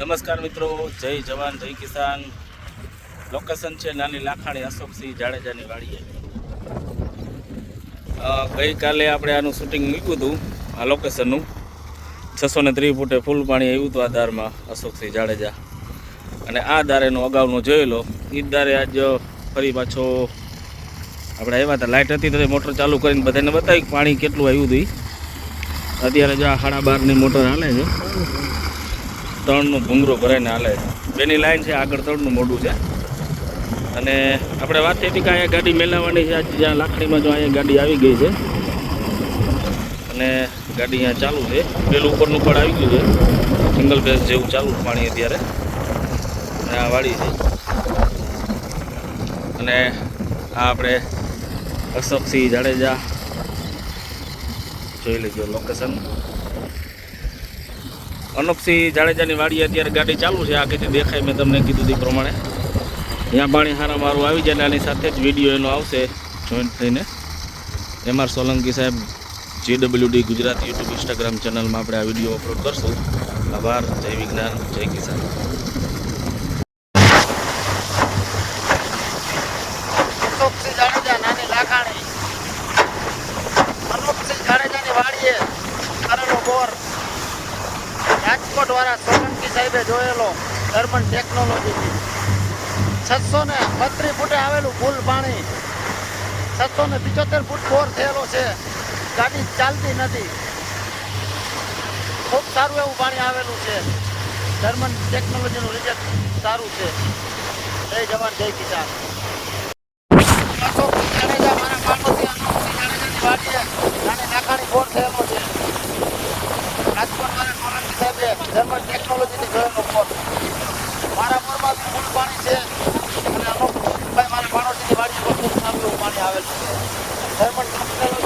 નમસ્કાર મિત્રો, જય જવાન, જય કિસાન. લોકેશન છે નાની લાખાણી અશોકસિંહ જાડેજાની વાડીએ. ગઈકાલે આપણે આનું શૂટિંગ મૂક્યું હતું, આ લોકેશનનું છસો ને ત્રીસ ફૂટે ફૂલ પાણી આવ્યું હતું આ દારમાં અશોકસિંહ જાડેજા. અને આ દારેનો અગાઉનો જોયેલો એ જ દારે આજ ફરી પાછો આપણે આવ્યા હતા. લાઇટ હતી તો મોટર ચાલુ કરીને બધાને બતાવી પાણી કેટલું આવ્યું હતું અત્યારે જો આ સાડા બારની મોટર હાલે છે. ત્રણનું ભૂંગરો ભરાઈને હાલે છે. બેની લાઈન છે, આગળ તળનું મોઢું છે. અને આપણે વાત થઈ હતી કે અહીંયા ગાડી મેલાવવાની છે, આજે જ્યાં લાકડીમાં જો અહીંયા ગાડી આવી ગઈ છે. અને ગાડી અહીંયા ચાલુ છે. પેલું ઉપરનું પણ આવી ગયું છે. સિંગલ ફેસ જેવું ચાલુ પાણી અત્યારે. અને આ વાડી છે. અને આ આપણે અશોકસિંહ જાડેજા જોઈ લેજો લોકેશન અનુપસિંહ જાડેજાની વાડી અત્યારે ગાડી ચાલુ છે. આગળથી દેખાય, મેં તમને કીધું તે પ્રમાણે. ત્યાં પાણી હારા મારું આવી જાય આની સાથે જ વીડિયો એનો આવશે જોઈન્ટ થઈને. એમ આર સોલંકી સાહેબ જેડબલ્યુડી ગુજરાત યુટ્યુબ ઇન્સ્ટાગ્રામ ચેનલમાં આપણે આ વીડિયો અપલોડ કરશું. આભાર, જય વિજ્ઞાન, જય કિસાન અશોકસિંહ જાડેજા નાની લાખાણી અનુપસિંહ જાડેજાની વાડીએ કરેલો બોર રાજકોટ વાળા સોલંકી સાહેબે જોયેલો જર્મન ટેકનોલોજીથી છસો ને બત્રીસ ફૂટે આવેલું ફૂલ પાણી. છસો ને પિચોતેર ફૂટ બોર થયેલો છે. ગાડી ચાલતી નથી. ખૂબ સારું એવું પાણી આવેલું છે. જર્મન ટેકનોલોજીનું રિઝલ્ટ સારું છે. જય જવાન, જય કિસાન. મારા પાડોશી અનુપસિંહ નાખાણી બોર થયેલો છે રાજકોટ વાળા સોલંકી સાહેબે જર્મન ટેકનોલોજીથી જોયેલો બોર મારા બોરમાં બી ફૂલ પાણી છે. અને અનુપભાઈ મારા પાડોશીની પણ ખૂબ સારું એવું પાણી આવેલું છે. જર્મન